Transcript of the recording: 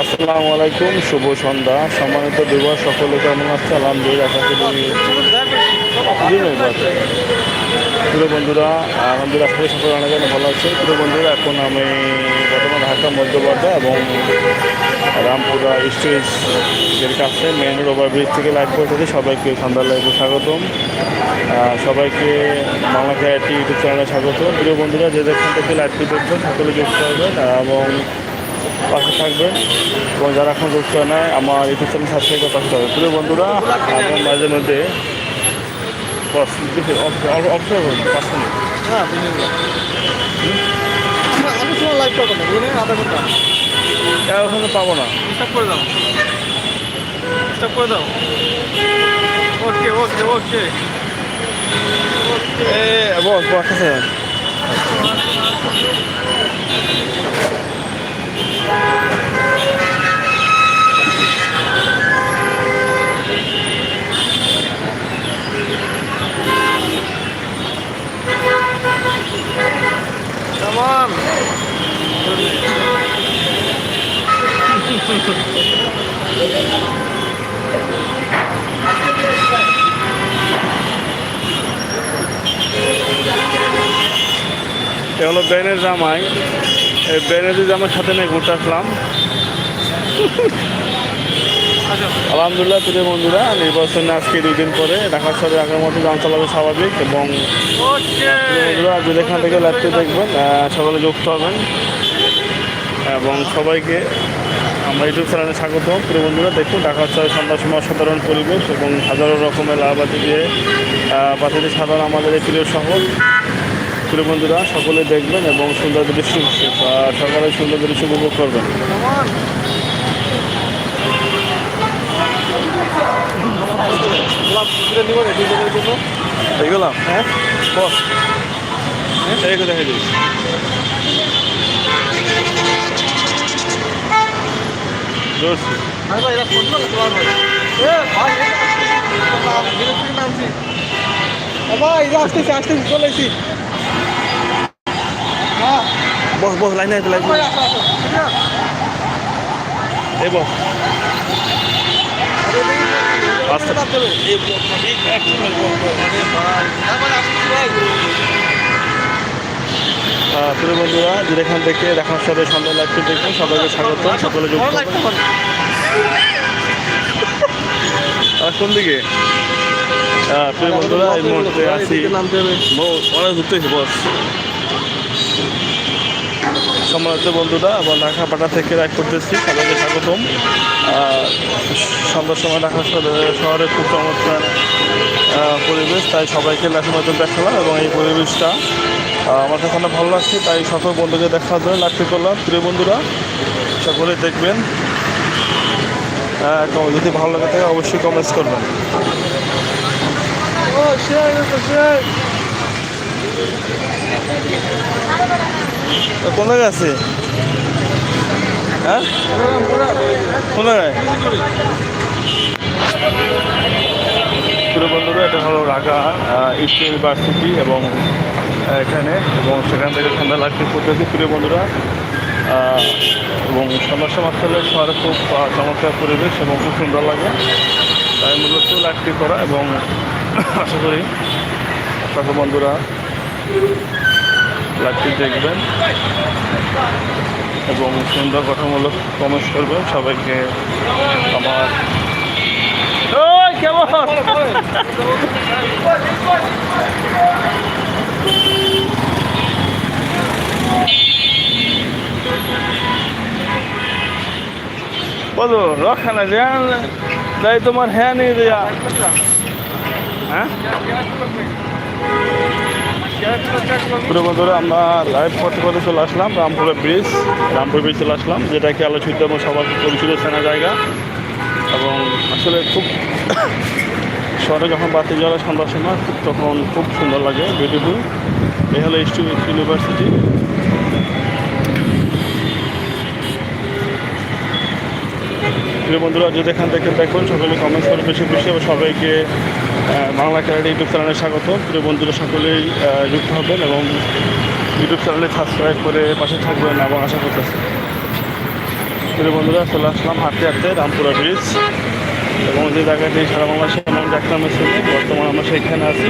আসসালামু আলাইকুম শুভ সন্ধ্যা। সম্মানিত দিবস সকলে কেমন আছে আলহামদুলিল্লাহ প্রিয় বন্ধুরা আশা করি সকলে অনেক অনেক ভালো আছে। প্রিয় বন্ধুরা, এখন আমি বর্তমান ঢাকা মধ্যবাড্ডা এবং রামপুরা স্টেজের কাছে মেন রোড ওভার ব্রিজ থেকে লাইভ করতেছি সবাইকে সন্ধ্যা লাইভে স্বাগতম। সবাইকে বাংলা ক্যাটি ইউটিউব চ্যানেলে স্বাগত। প্রিয় বন্ধুরা, যে যেখান থেকে লাইভটি দেখবেন সকলে যুক্ত হবেন এবং পাশে থাকবেন এবং যারা এখন যুক্ত নাই, আমার ইউটিউব চ্যানেল সাবস্ক্রাইব করে পাশে হবে প্রিয় বন্ধুরা আমার মাঝে মধ্যে অবসর করুন পাঁচ মিনিট লাইভ করব না বুঝলেন আধা ঘণ্টা ওখানে পাবো না স্টপ করে দাও স্টপ করে দাও ওকে ওকে ওকে এ বস বস আছে কেমন এ হলো ব্যানের জামাই। এই ব্যানের জামার সাথে নিয়ে ঘুরতে আসলাম। আলহামদুলিল্লাহ প্রিয় বন্ধুরা নির্বাচনে আজকে দুই দিন পরে ঢাকার সাথে আগের মতো যান চলাচল স্বাভাবিক এবং বন্ধুরা যে যেখান থেকে লাইভটি দেখবেন সকলে যুক্ত হবেন। এবং সবাইকে আমরা ইউটিউব চ্যানেলে স্বাগত প্রিয় বন্ধুরা দেখুন ঢাকা শহরে সন্ধ্যার সময় অসাধারণ পরিবেশ এবং হাজারো রকমের লাভাবাতি দিয়ে বাতিতে সাধারণ আমাদের এই প্রিয় শহর। প্রিয় বন্ধুরা সকলে দেখবেন এবং সুন্দর দৃশ্য সকালে সুন্দর দৃশ্য উপভোগ করবেন। এইগুলো হ্যাঁ? বস। দেখে আরে ভাই এরা ফোন করে তোমার ভাই এ ভাই ধীরে ধীরে নামছি এ ভাই আসতেছি আসতেছি চলে এসেছি। হ্যাঁ বস বস লাইনে আছে লাইনে। এই বস। এই এক মিনিট আহ, প্রিয় বন্ধুরা যে এখান থেকে দেখার সাথে সন্ধ্যা লাইভটি দেখবেন সবাইকে স্বাগত। সকলে কোন দিকে? প্রিয় বন্ধুরা এই মুহূর্তে আছি। অনেক বস। সম্মানিত বন্ধুরা এবং ঢাকা পাটা থেকে রাইড করতেছি। সবাইকে স্বাগতম। সন্ধ্যার সময় ঢাকা শহরে- খুব চমৎকার পরিবেশ, তাই সবাইকে লাইফের মাধ্যমে দেখালাম এবং এই পরিবেশটা আমার কাছে অনেক ভালো লাগছে, তাই সকল বন্ধুকে দেখার জন্য লাইভটি করলাম। প্রিয় বন্ধুরা সকলে দেখবেন। কম- যদি ভালো লাগে থাকে, অবশ্যই কমেন্টস করবেন। ও শেয়ার। কোন আছে? হ্যাঁ? প্রিয় বন্ধুরা, এটা হলো ঢাকা ইস্ট ইউনিভার্সিটি এবং এখানে, এবং সেখান থেকে সন্ধ্যা লাইভটি করতেছি প্রিয় বন্ধুরা এবং সন্ধ্যার সময় আসলে শহরে খুব চমৎকার পরিবেশ এবং খুব সুন্দর লাগে। তাই মূলত লাইভটি করা এবং আশা করি সকল বন্ধুরা লাইভটি দেখবেন এবং সুন্দর গঠনমূলক কমেন্টস করবেন, সবাইকে আমার কেমন? বলো, রক্ষা না ধ্যান তাই তোমার হ্যাঁ নেই দেয়া। হ্যাঁ? বন্ধুরা, আমরা লাইভ করতে করতে চলে আসলাম রামপুরের ব্রিজ রামপুর ব্রিজ চলে আসলাম যেটা কি আলোচিত এবং সবার পরিচিত সেনা জায়গা। এবং আসলে খুব শহরে যখন বাতি জ্বলে সন্ধ্যার সময়, তখন খুব সুন্দর লাগে বিউটিফুল এই হলো ইস্ট ইউনিভার্সিটি প্রিয় বন্ধুরা, যদি এখান থেকে দেখুন, সকলে কমেন্টস করে বেশি বেশি এবং সবাইকে বাংলা ক্যারেট ইউটিউব চ্যানেলে স্বাগত। প্রিয় বন্ধুরা, সকলেই যুক্ত হবেন এবং ইউটিউব চ্যানেলে সাবস্ক্রাইব করে পাশে থাকবেন এবং আশা করতেছি। প্রিয় বন্ধুরা, চলে আসলাম হাঁটতে হাঁটতে রামপুরা ব্রিজ এবং যে জায়গাটি সারা বাংলাদেশে এমন একটা মেশিনে বর্তমানে আমরা সেইখানে আছি।